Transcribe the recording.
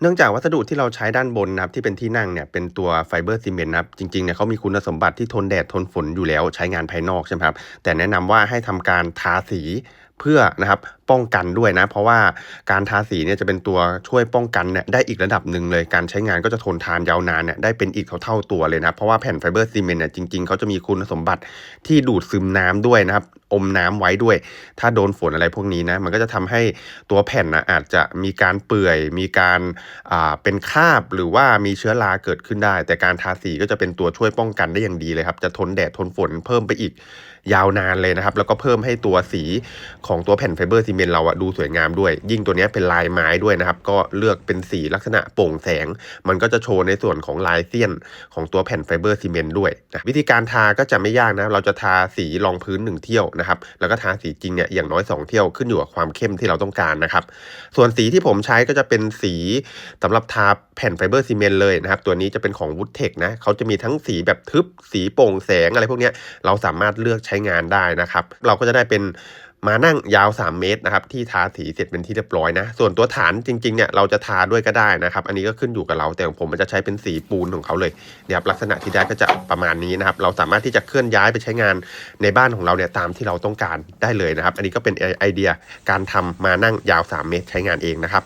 เนื่องจากวัสดุที่เราใช้ด้านบนนะครับที่เป็นที่นั่งเนี่ยเป็นตัวไฟเบอร์ซีเมนต์นะครับจริงๆเนี่ยเขามีคุณสมบัติที่ทนแดดทนฝนอยู่แล้วใช้งานภายนอกใช่ไหมครับแต่แนะนำว่าให้ทำการทาสี เพื่อนะครับป้องกันด้วยนะ เพราะว่าการทาสีเนี่ยจะเป็นตัวช่วยป้องกันเนี่ยได้อีกระดับหนึ่งเลยการใช้งานก็จะทนทานยาวนานเนี่ยได้เป็นอีกเท่าๆตัวเลยนะเพราะว่าแผ่นไฟเบอร์ซีเมนต์เนี่ยจริงๆเขาจะมีคุณสมบัติที่ดูดซึมน้ำด้วยนะครับอมน้ำไว้ด้วย ถ้าโดนฝนอะไรพวกนี้นะมันก็จะทำให้ตัวแผ่นนะอาจจะมีการเปื่อย มีการอ่าเป็นคราบหรือว่ามีเชื้อราเกิดขึ้นได้ แต่การทาสีก็จะเป็นตัวช่วยป้องกันได้อย่างดีเลยครับจะทนแดดทนฝนเพิ่มไปอีกยาวนานเลยนะครับ แล้วก็เพิ่มให้ตัวสีของตัวแผ่นไฟเบอร์ซีเมนต์เราอะดูสวยงามด้วย ยิ่งตัวนี้เป็นลายไม้ด้วยนะครับ ก็เลือกเป็นสีลักษณะโปร่งแสง มันก็จะโชว์ในส่วนของลายเสี้ยนของตัวแผ่นไฟเบอร์ซีเมนต์ด้วยนะวิธีการทาก็จะไม่ยากนะเราจะทาสีรองพื้น1เที่ยวนะครับแล้วก็ทาสีจริงเนี่ยอย่างน้อย 2 เที่ยวขึ้นอยู่กับความเข้มที่เราต้องการนะครับส่วนสีที่ผมใช้ก็จะเป็นสีสำหรับทาแผ่นไฟเบอร์ซีเมนต์เลยนะครับตัวนี้จะเป็นของวูดเทคนะเขาจะมีทั้งสีแบบทึบสีโปร่งแสงอะไรพวกนี้เราสามารถเลือกใช้งานได้นะครับ เราก็จะได้เป็น มานั่งยาว 3 เมตรนะครับที่ทาสีเสร็จเป็นที่เรียบร้อยนะ ส่วนตัวฐานจริงๆเนี่ยเราจะทาด้วยก็ได้นะครับ อันนี้ก็ขึ้นอยู่กับเราแต่ของผมมันจะใช้เป็นสีปูนของเขาเลยนะครับลักษณะที่ได้ก็จะประมาณนี้นะครับ เราสามารถที่จะเคลื่อนย้ายไปใช้งานในบ้านของเราเนี่ยตามที่เราต้องการได้เลยนะครับ อันนี้ก็เป็นไอเดียการทำมานั่งยาว 3 เมตรใช้งานเองนะครับ